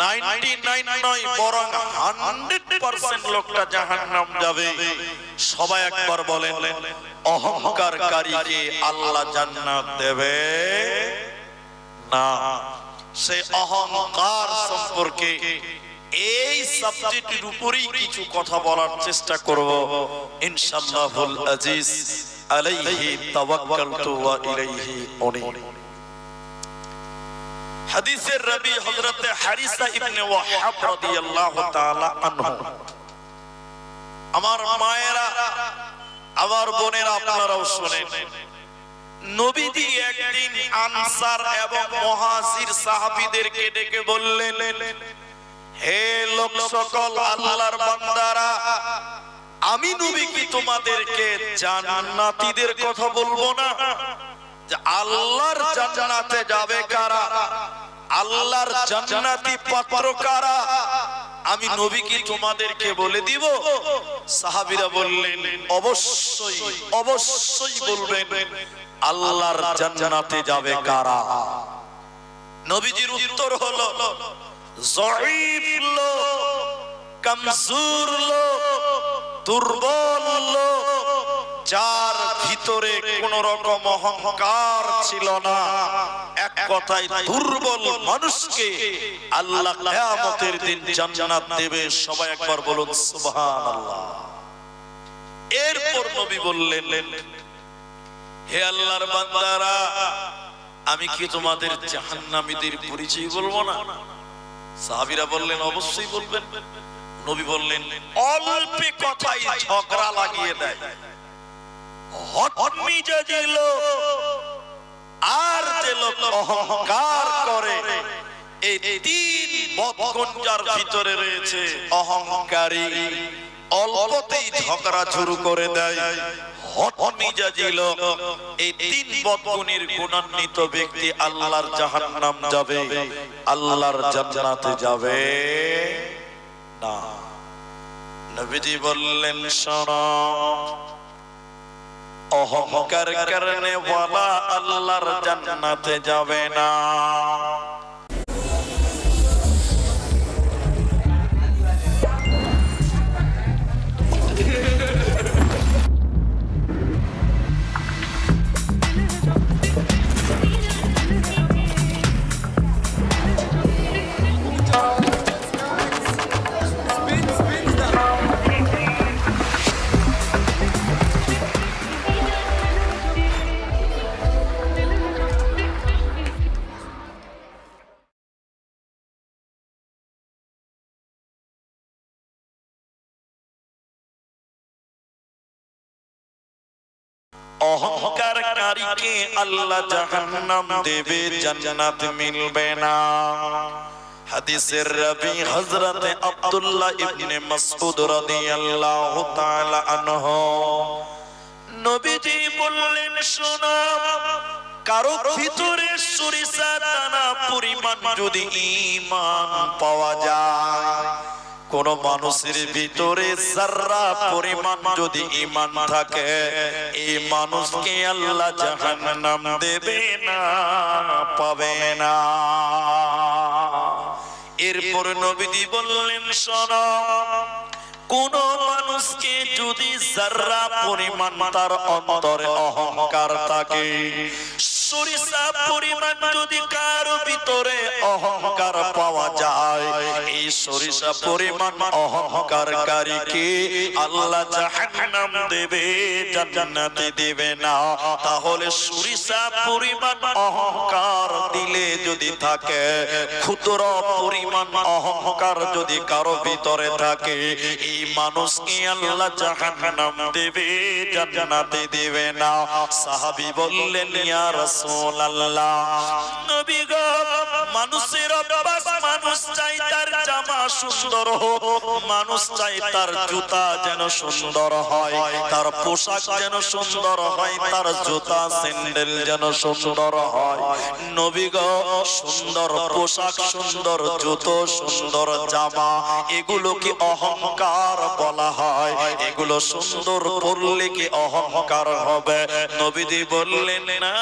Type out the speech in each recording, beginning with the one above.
99 নয়, বরং 100% লোকটা জাহান্নাম যাবে। সবাই একবার বলেন, অহংকারকারীকে আল্লাহ জান্নাত দেবে? না। সে অহংকার সম্পর্কে এই সাবজেক্টের উপরেই কিছু কথা বলার চেষ্টা করব। ইনশাআল্লাহুল আজিজ, আলাইহি তাওয়াক্কালতু ওয়া ইলাইহি উনীব। হাদিসের রাবি হযরত হারিসা ইবনে ওয়াহাব রাদিয়াল্লাহু তাআলা আনহু। আমার মায়েরা, আমার বোনেরা, আপনারাও শুনেন। নবীজি একদিন আনসার এবং মুহাজির সাহাবীদেরকে ডেকে বললেন, হে লোক সকল, আল্লাহর বান্দারা, আমি নবী কি তোমাদেরকে জান্নাতীদের কথা বলব না? আল্লাহর জান্নাতে যাবে কারা? আল্লাহর জান্নাতি পাত্র কারা? আমি নবী কি তোমাদেরকে বলে দিব? সাহাবীরা বললেন অবশ্যই অবশ্যই বলবেন আল্লাহর জান্নাতে যাবে কারা? নবীজির উত্তর হলো জয়ীফ লোক কমজোর লোক দুর্বল লোক যার ভিতরে কোন রকম অহংকার ছিল না। এক কথায় দুর্বল মানুষকে আল্লাহ কিয়ামতের দিন জান্নাত দেবে। সবাই একবার বলুন, সুবহানাল্লাহ। এরপর নবী বললেন, হে আল্লাহর বান্দারা, আমি কি তোমাদের জাহান্নামীদের পরিচয় বলব না? সাহাবীরা বললেন, অবশ্যই বলবেন। নবী বললেন, অল্পে কথাই ঝগড়া লাগিয়ে দেয়। আর যে লোক করে ভিতরে রয়েছে শুরু করে দেয়। এই গুণান্বিত ব্যক্তি আল্লাহর জাহান্নাম যাবে, আল্লাহর জান্নাতে যাবে। না। বললেন, শোনো অহংকার কারণে বলা আল্লাহর জান্নাতে যাবে না অহংকারকারীকে আল্লাহ জাহান্নাম দেবে, জান্নাত মিলবে না। হাদিসের রাবি হযরত আব্দুল্লাহ ইবনে মাসউদ রাদিয়াল্লাহু তাআলা আনহু। নবীজি বললেন, শোনো, কারও ভিতরে সরিষা দানা পরিমাণ যদি ঈমান পাওয়া যায় কোন মানুষের ভিতরে যারা পরিমাণ যদি ইমান থাকে, এই মানুষকে আল্লাহ জাহান্নাম দেবে না, পাবে না। এরপর নবীজি বললেন, শোনো, কোন মানুষকে যদি যারা পরিমাণ তার অন্তরে অহংকার থাকে সরিষা পরিমাণ যদি কারও ভিতরে অহংকার পাওয়া যায়, এই সরিষা পরিমাণ অহংকারকারীকে আল্লাহ জাহান্নাম দেবে, জান্নাতে দেবে না। তাহলে সরিষা পরিমাণ অহংকার দিলে যদি থাকে, ক্ষুদ্র পরিমাণ অহংকার যদি কারও ভিতরে থাকে, এই মানুষকে আল্লাহ জাহান্নাম দেবে, জান্নাতে দেবে না। সাহাবী বললেন, ইয়া রাসূলুল্লাহ। নবী গো, মানুষের অভ্যাস, মানুষ চাই তার জামা সুন্দর হোক, মানুষ চাই তার জুতা যেন সুন্দর হয়, তার পোশাক যেন সুন্দর হয়, তার জুতা, স্যান্ডেল যেন সুন্দর হয়। নবী গো, সুন্দর পোশাক, সুন্দর জুতো, সুন্দর জামা, এগুলো কি অহংকার বলা হয়? এগুলো সুন্দর পড়লে কি অহংকার হবে? নবীজি বললেন, না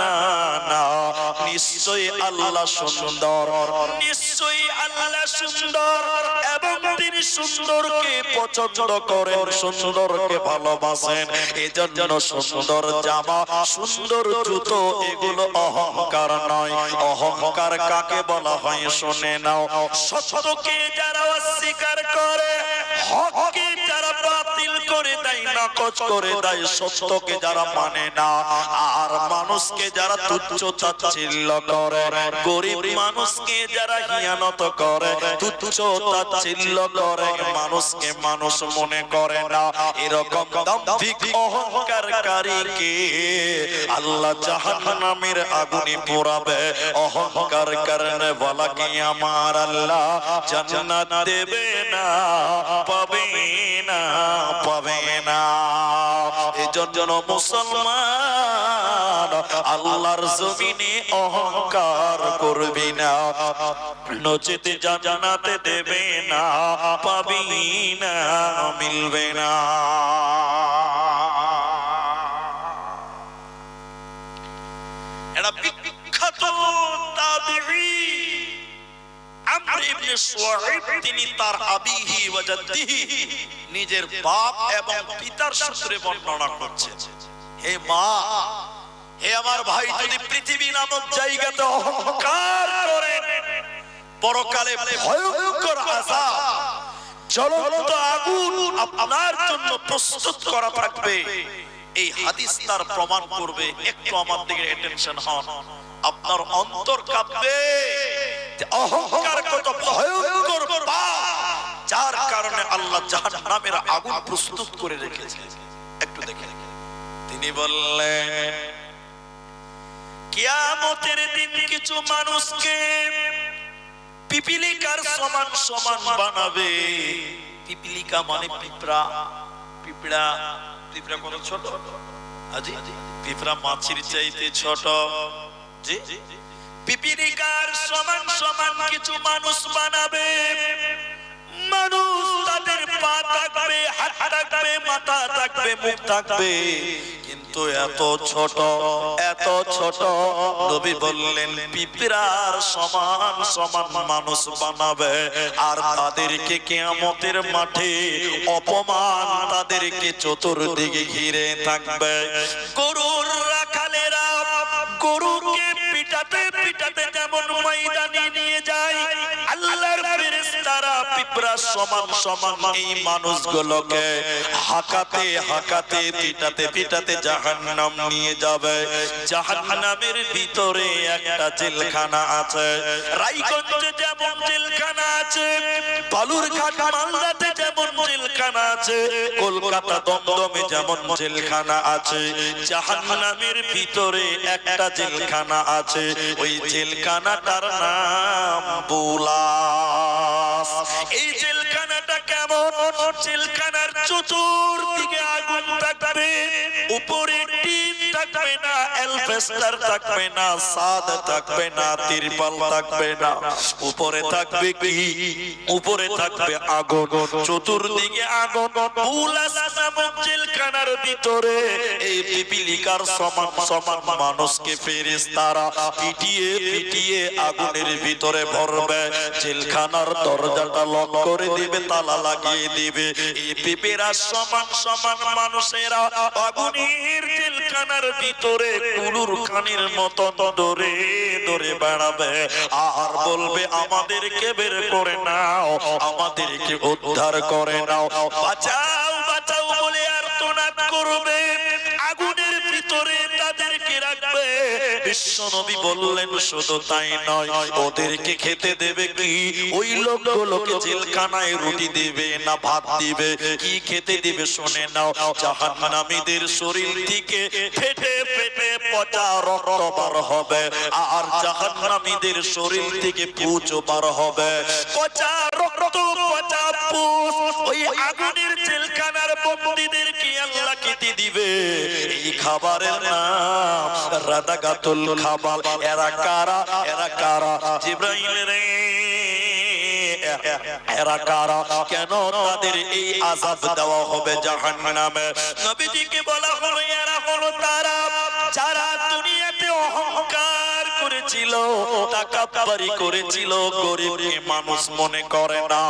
না না নিশ্চয়ই আল্লাহ সুন্দর। নিশ্চয় নিশ্চয়ই আল্লাহ সুন্দর এবং তিনি সুন্দরকে পছন্দ করেন, সুন্দরকে ভালোবাসেন। এজন্য সুন্দর জামা, সুন্দর জুতো এগুলো অহংকার নয়। অহংকার কাকে বলা হয়, শুনে নাও। সত্যকে যারা অস্বীকার করে, হককে নাকচ করে দেয় সত্যকে যারা মানে না, আর মানুষকে যারা তুচ্ছ তাচ্ছিল্য করে, গরিব মানুষকে যারা হিয়ানত করে, তুচ্ছ তাচ্ছিল্য করে, মানুষকে মানুষ মনে করে না। এরকম দাম্ভিক অহংকারকারীকে আল্লাহ জাহান্নামের আগুনে পোড়াবে। অহংকার করনে वाला কি আমার আল্লাহ জান্নাত দেবে না? পাবে এজন্য মুসলমান, আল্লাহর জমিনে অহংকার করবি না। নচেতে জানাতে দেবে না, পাবি না, মিলবে না। তিনি তার আবিহি নিজের বাপ এবং পিতার সূত্রে বর্ণনা হে মা, হে আমার ভাই, যদি পৃথিবী নামক জায়গাতে অহংকার করে, পরকালে ভয়ঙ্কর জ্বলন্ত আগুন আপনার জন্য প্রস্তুত করা থাকবে, এই হাদিস তার প্রমাণ করবে, একটু আমার দিকে অ্যাটেনশন হন। আপনার অন্তর কাঁপবে। অহংকার কত ভয়ঙ্কর পাপ। যার কারণে আল্লাহ জাহান্নামের আগুন প্রস্তুত করে রেখেছে। একটু দেখে তিনি বললেন কিয়ামতের দিন কিছু মানুষকে পিপিলিকার সমান সমান বানাবে। পিপিলিকা মানে পিঁপড়া। পিঁপড়া পিঁপড়া কত ছোট? আজি? পিঁপড়া মাছির চাইতে ছোট। জি? পিপিলিকার সমান সমান কিছু মানুষ বানাবে। মানুষ তাদের পা থাকবে হাত থাকবে মাথা থাকবে মুখ থাকবে কিন্তু এত ছোট এত ছোট বললেন সমান সমান মানুষ বানাবে। আর তাদেরকে কিয়ামতের মাঠে অপমান তাদেরকে চতুর্দিকে ঘিরে থাকবে। গরুর রাখালেরা গরুকে ময়দানে নিয়ে যায় আল্লাহর ফেরেশতারা পিঁপড়া সমান সমান এই মানুষগুলোকে হাকাতে হাকাতে, পিটাতে পিটাতে জাহান্নাম নিয়ে যাবে। জাহান্নামের ভিতরে একটা জেলখানা আছে। রায়গঞ্জে যেমন জেলখানা আছে, বালুরঘাট মালদাতে যেমন জেলখানা আছে, কলকাতা দমদমে যেমন জেলখানা আছে, জাহান্নামের ভিতরে একটা জেলখানা আছে। ওই জেলখানাটার নাম এই জেলখানাটা কেমন জেলখানার চতুর্দিকে আগুন থাকবে উপরে থাকবে না থাকবে না, সাদ থাকবে না, তিরপাল থাকবে না। উপরে থাকবে কি? উপরে থাকবে আগুন। চতুর্দিকে আগুন জেলখানার ভিতরে। এই পিপিলিকার সমান সমান মানুষকে ফেরেশতারা পিটিয়ে পিটিয়ে আগুনের ভিতরে ভরবে। জেলখানার দরজাটা লক করে দিবে, তালা লাগিয়ে দিবে। এই পিপিরা সমান সমান মানুষেরা আগুনের জেলখানার ভিতরে কুলুর কানের মতো দরে দরে বেড়াবে। আর বলবে, আমাদেরকে বের করে নাও, আমাদেরকে উদ্ধার করে নাও। বাঁচাও বাঁচাও বলে আর তোনাদ করবে। আগুনের ভিতরে তাদেরকে রাখবে। বিশ্বনবী বললেন, শুধু তাই নয়, ওদেরকে খেতে দেবে কি? ওই লোকগুলোকে জেলখানায় রুটি দেবে না ভাত দিবে? কি খেতে দিবে? শুনে নাও, জাহান্নামীদের শরীর থেকে ফেটে ফেটে পচা রক্ত বার হবে, আর জাহান্নামীদের শরীর থেকে পুচ বার হবে। পচা রক্ত, পচা পুচ, ওই আগুনের জেলখানার বন্দীদের কি আল্লাহ খেতে দিবে। এই খাবারের নাম রাদাগাতুল খাবার এরা কারা? এরা কারা? জিব্রাইল রে, এরা কারা? কেন তাদের এই আযাব দেওয়া হবে জাহান্নামে? নবীজিকে বলা হলো, এরা করেছিল বাড়ি করেছিল, গরিবকে মানুষ মনে করে না,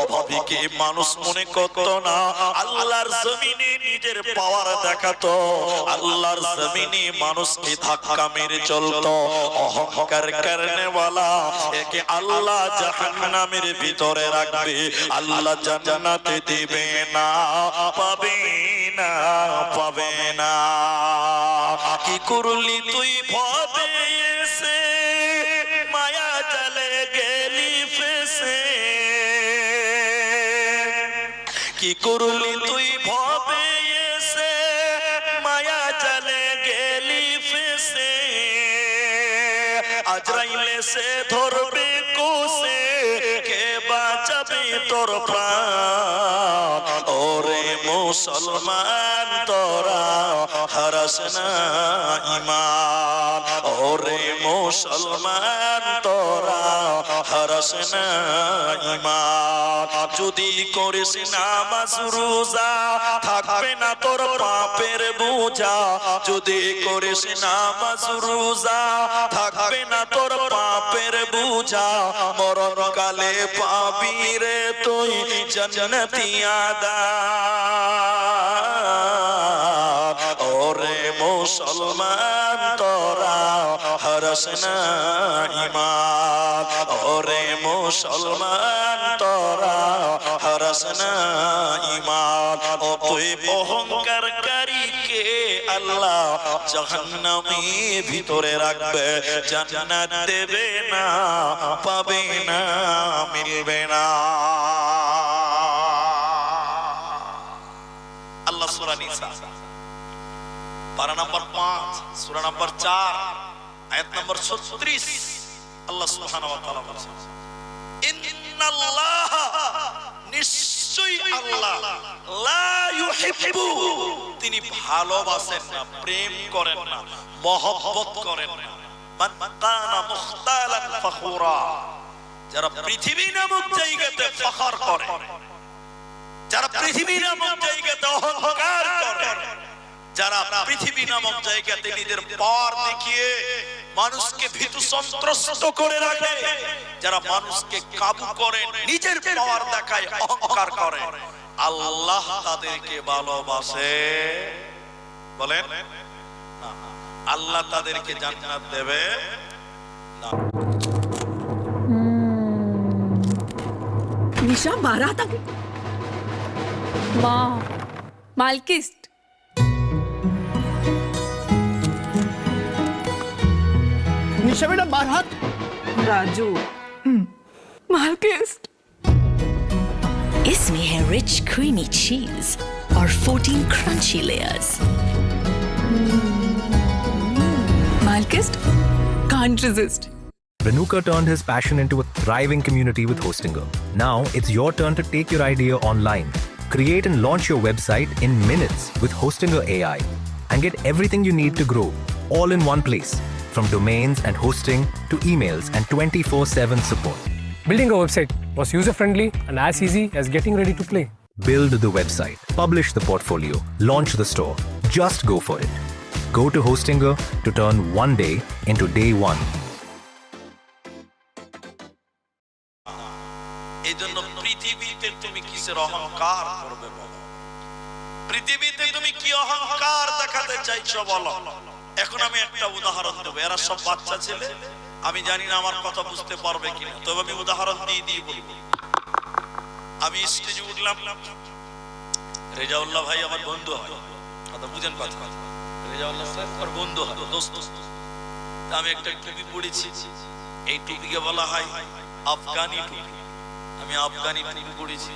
অভাবীকে মানুষ মনে করত না। আল্লাহর জমিনে নিজের পাওয়ার দেখাতো, আল্লাহর জমিনে মানুষকে ধাক্কা মেরে চলতো, অহংকার কারণে বলা একে আল্লাহ জাহান্নামের ভিতরে রাখবে, আল্লাহ জান্নাতে দিবে না, পাবে না পাবে না। কি করলি তুই ভাবে কি করলি তুই ভবে এসে? মায়া চলে গেলি ফেসে। আজরাইলে সে ধরবে তোর ওরে মুসলমান, তোরা হারাস না ইমান ওরে মুসলমান, তোরা হারাস না ইমান যদি করিস নামাজ, রোজা, থাকবে না তোর পাপের বোঝা। যদি করিস নামাজ, রোজা, থাকবে না তোর পাপের বোঝা মরণ কালে পাবি রে তুই জন্নতি আদা। ওরে মুসলমান, তোরা হরস না ইমান ওরে মুসলমান, তোরা হরস না ইমান ও তুই অহংকার কারীকে আল্লাহ? জাহান্নামে ভিতরে রাখবে, জান্নাত দেবে না, পাবে না, মিলবে না। আল্লাহ সূরা নিসা। পারা নাম্বার 5 সূরা নাম্বার 4 আয়াত নাম্বার 36 আল্লাহ ওয়া তাআলা ইন্নাল্লাহ নিশ্চয়ই আল্লাহ। লা ইউহিব্বু। তিনি ভালোবাসেন না, প্রেম করেন না, মহব্বত করেন না। মান কানা মুখতালান ফখুরা। যারা পৃথিবী নামক জায়গাতে ফখর করে, যারা পৃথিবী নামক জায়গাতে অহংকার করে, যারা পৃথিবী নামক জায়গাতে নিজের পাওয়ার দেখিয়ে মানুষকে ভীতু সন্ত্রস্ত করে রাখে যারা মানুষকে কাবু করে নিজের পাওয়ার দেখায় অহংকার করে আল্লাহ তাদেরকে ভালোবাসে বলেন না। আল্লাহ তাদেরকে জান্নাত দেবে না निशा मारा था মা মালকিস্ট निशा बेटा बाहर हाथ राजू মালকিস্ট इसमें है रिच क्रीमी चीज और 14 crunchy layers Malkist can't resist Renuka turned his passion into a thriving community with Hostinger. Now it's your turn to take your idea online. Create and launch your website in minutes with Hostinger AI and get everything you need to grow all in one place from domains and hosting to emails and 24 7 support. Building a website was user friendly and as easy as getting ready to play. Build the website, publish the portfolio, launch the store. Just go for it. Go to Hostinger to turn one day into day one. এই জন্য পৃথিবীতে তুমি কিসের অহংকার করবে বলো পৃথিবীতে তুমি কি অহংকার দেখাতে চাইছো বলো এখন আমি একটা উদাহরণ দেবো। এরা সব বাচ্চা ছেলে। আমি জানি না আমার কথা বুঝতে পারবে কিনা। তবে আমি উদাহরণ দিয়ে দিয়ে বলব। আমি স্টেজে উঠলাম। রেজাউল্লাহ ভাই আমার বন্ধু হয়। কথা বুঝেন কথা? রেজাউল্লাহ আমার বন্ধু হয়, দোস্ত। আমি একটা টুপি পড়েছি। এই টুপিকে বলা হয় আফগানি টুপি। আমি আফগানি টুপি পড়েছি।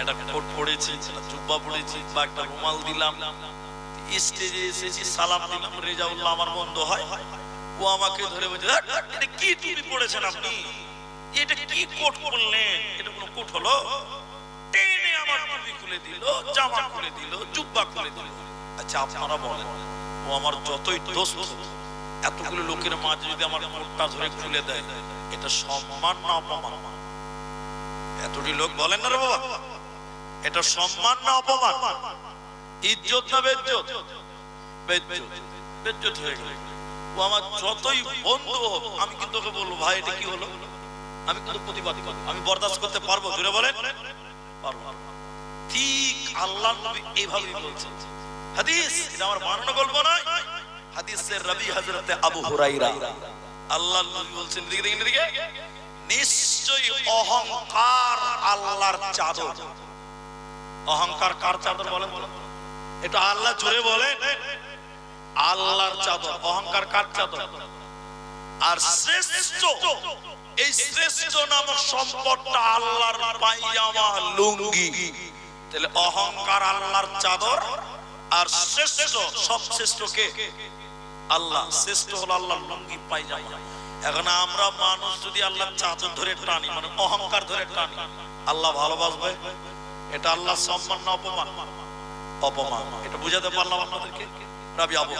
একটা কোট পড়েছি জুব্বা পড়েছি বা একটা রুমাল দিলাম। স্টেজে এসেছি, সালাম দিলাম রেজাউল্লাহ আমার বন্ধু হয়। ও আমাকে ধরে বলছে এটা কি টুপি পড়েছেন আপনি? এটা কি কোট পরলেন? এটা কোনো কোট হলো? টেনে আমার টুপি খুলে দিল, জামা খুলে দিল, জুব্বা খুলে দিল। আচ্ছা আপনারা বলেন, ও আমার যতই দোস্ত, এতগুলো লোকের মাঝে যদি আমার কোটটা ধরে খুলে দেয়, এটা সম্মান না অপমান? এতটি লোক বলেন না রে বাবা, এটা সম্মান না অপমান? ইজ্জত না বেজ্জত? বেজ্জত। হয়ে গেল। ও আমার যতই বন্ধু হোক, আমি কিন্তু ওকে বলব, ভাই, এটা কি হলো? আমি কিন্তু প্রতিবাদ করব আমি বরদাস্ত করতে পারব? বলেন। পারব ঠিক আল্লাহ নবী হাদিস, এটা আমার গল্প নয়। হাদিসের রবি হযরতে আবু হুরাইরা আল্লাহ নবী বলছেন দিকে দিকে দিকে নিশ্চয়ই অহংকার আল্লাহর চাদর। অহংকার কার চাদর বলেন তো? এটা আল্লাহ জুড়ে বলেন আল্লাহর চাদর, অহংকার কার চাদর? আর শ্রেষ্ঠ, এই শ্রেষ্ঠ নামক সম্পদটা আল্লাহর পাইজামা লুঙ্গি। তাহলে অহংকার আল্লাহর চাদর, আর শ্রেষ্ঠ, সব শ্রেষ্ঠ কে? আল্লাহ, শ্রেষ্ঠ হলো আল্লাহর লুঙ্গি, পাইজামা। এখন আমরা মানুষ যদি আল্লাহর চাদর ধরে টানি মানে অহংকার ধরে টানি, আল্লাহ ভালোবাসবে? এটা আল্লাহ সম্মান না অপমান? অপমান। এটা বুঝাতে পারলাম আপনাদেরকে? রাবি আবু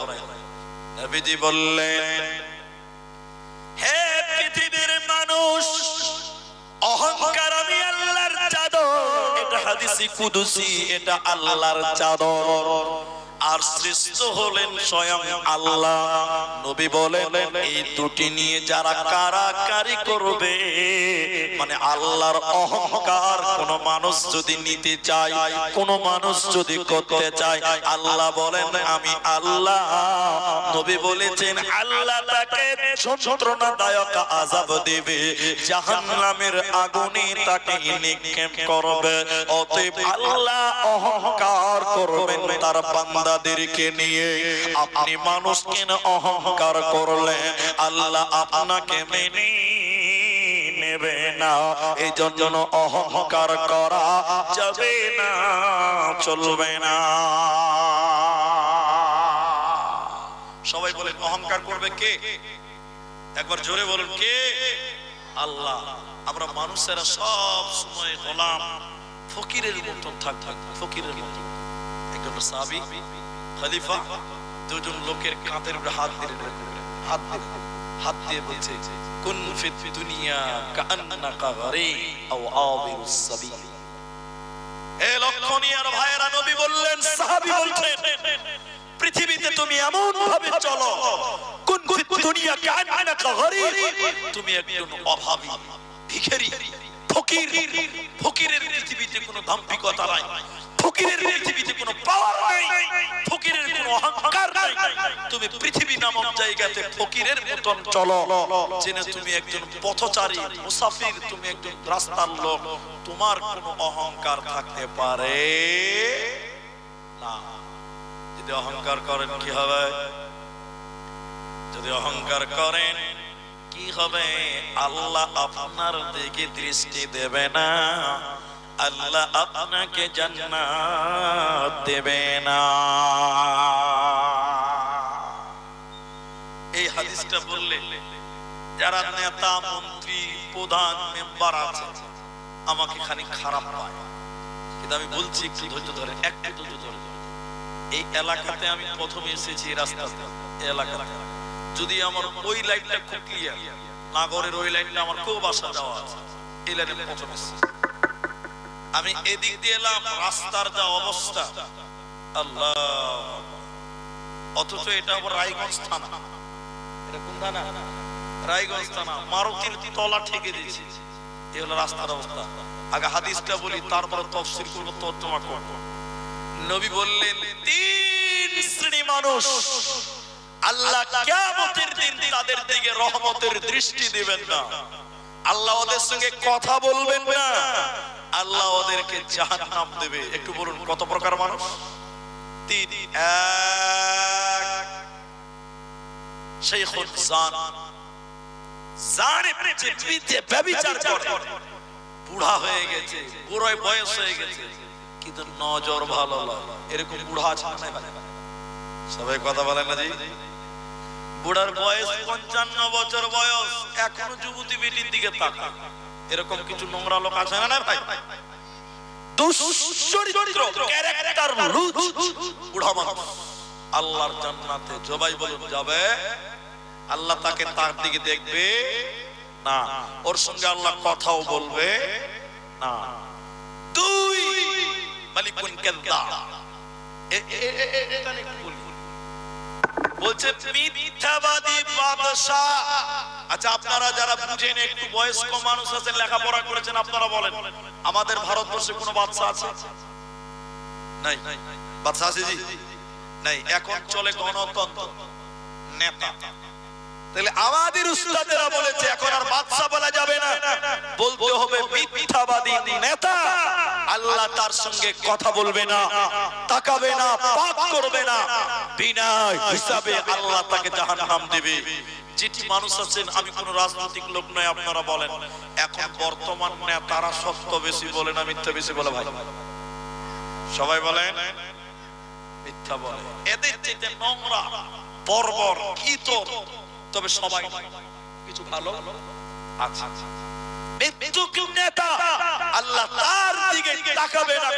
নবীজি বললেন, হে পৃথিবীর মানুষ, অহংকার আমি আল্লাহর চাদর। এটা হাদিসি কুদুসি, এটা আল্লাহর চাদর। আর শ্রেষ্ঠ হলেন স্বয়ং আল্লাহ। নবী বলেন, এই দুটি নিয়ে যারা কারাকারি করবে মানে আল্লাহর অহংকার, কোন মানুষ যদি নিতে চায়, কোন মানুষ যদি করতে চায়, আল্লাহ বলেন, আমি আল্লাহ। নবী বলেছেন আল্লাহ তাকে যন্ত্রণাদায়ক আযাব দেবে, জাহান্নামের আগুনে তাকে নিক্ষেপ করবে। অতএব আল্লাহ অহংকার করবেন তার বান্দাদেরকে নিয়ে। আপনি মানুষকে না অহংকার করলে আল্লাহ আপনাকে মেনে নেবে না। এই জন্য অহংকার করা যাবে না, চলবে না। সবাই বলেন, অহংকার করবে কে? একবার জোরে বলুন, কে? আল্লাহ। আমরা মানুষেরা সব সময় হলাম ফকিরের মতন থাকতাম ফকিরের মতন। একজন সাহাবী, খলিফা, দুজন লোকের কাঁধের উপরে হাত রেখে হাত দিয়ে হাত দিয়ে বলছে, কুন ফিত দুনিয়া কান্নাকা গরে আও আবিরুস সাবিল। এ লক্ষণীয়ার ভাইয়েরা, নবী বললেন, সাহাবী বলছেন, পৃথিবীতে তুমি এমন ভাবে চলো, কোন দুনিয়া কান্নাকা গরে, তুমি একজন অভাবী, ভিখারি। ফকির, ফকিরের পৃথিবীতে কোনো নাই, ফকিরের পৃথিবীতে কোনো পাওয়ার নাই, ফকিরের কোনো অহংকার নাই। তুমি পৃথিবী নামক জায়গাতে ফকিরের মতন চলো, জেনে তুমি একজন পথচারী, মুসাফির, তুমি একজন রাস্তার লোক, তোমার কোনো অহংকার থাকতে পারে? না। যদি অহংকার করেন, কি হবে? যদি অহংকার করেন কি হবে? আল্লাহ আপনার দিকে দৃষ্টি দেবে না। আল্লাহ আপনাকে জান্নাত দেবে না। এই হাদিসটা বললে যারা নেতা, মন্ত্রী, প্রধান মেম্বার আছে, আমাকে খানিক খারাপ পায়। কিন্তু আমি বলছি একটু ধৈর্য ধরে, একটু ধৈর্য ধরে। এই এলাকাতে আমি প্রথমে এসেছি এই রাস্তাতে এলাকাতে। যদি আমার ওই লাইনটা খুব ক্লিয়ার নাগরের ওই লাইনটা আমার খুব আশা যাওয়া আছে, এই লাইনে এসেছি আমি এদিক দিয়ে এলাম, রাস্তার যা অবস্থা, আল্লাহ। অথচ এটা আবার রায়গঞ্জ থানা। রায়গঞ্জ থানা, মারুতির তলা ঠেকে দিয়েছি। এই হলো রাস্তার অবস্থা। আগে হাদিসটা বলি, তারপরে তফসিল করব, তর্জমা করব। নবী বললেন, তিন শ্রেণি মানুষ আল্লাহ কিয়ামতের দিন তাদের দিকে রহমতের দৃষ্টি দিবেন না। আল্লাহ ওদের সঙ্গে কথা বলবেন না। আল্লাহ ওদেরকে জাহান্নাম দেবে। একটু বলুন, কত প্রকার মানুষ? তিন, এক। শাইখুন জান। জানে যে বিতে ব্যভিচার করে। বুড়া হয়ে গেছে, বুড়োয় বয়স হয়ে গেছে, কিন্তু নজর ভালো এরকম বুড়া আছে না সবাই কথা বলেন না জি? বুড়ার বয়স পঞ্চান্ন বছর বয়স এখনও যুবতী বেটির দিকে তাকা এরকম কিছু নোংরা লোক আছে না ভাই দুশ্চরিত্র আল্লাহ তাকে তার দিকে দেখবে না ওর সঙ্গে কথাও বলবে না দুই বলছে, মিথ্যাবাদী বাদশাহ। আচ্ছা আপনারা যারা বুঝেন, একটু বয়স্ক মানুষ আছেন, লেখাপড়া করেছেন, আপনারা বলেন, আমাদের ভারতবর্ষে কোনো বাদশা আছে? নাই। বাদশা আছে জি? নাই। এখন চলে গণতন্ত্র নেতা। তাহলে আমাদের উস্তাদেরা বলেছে, এখন আর বাদশা বলা যাবে না। বলতে হবে মিথ্যাবাদী নেতা। আল্লাহ তার সঙ্গে কথা বলবে না, তাকাবে না, পাপ করবে না। বিনা হিসাবে আল্লাহ তাকে জাহান্নাম দেবে। যেটি মানুষ আছেন, আমি কোন রাজনৈতিক লোক নয়, আপনারা বলেন। এখন বর্তমান নেতারা সত্য বেশি বলে না মিথ্যা বেশি বলে ভাই? সবাই বলেন? মিথ্যা বলে। এদের নোংরা, বর্বর ইতর তবে সবাই কিছু ভালো আছে। নেতা আল্লাহ তার দিকে তাকাবে না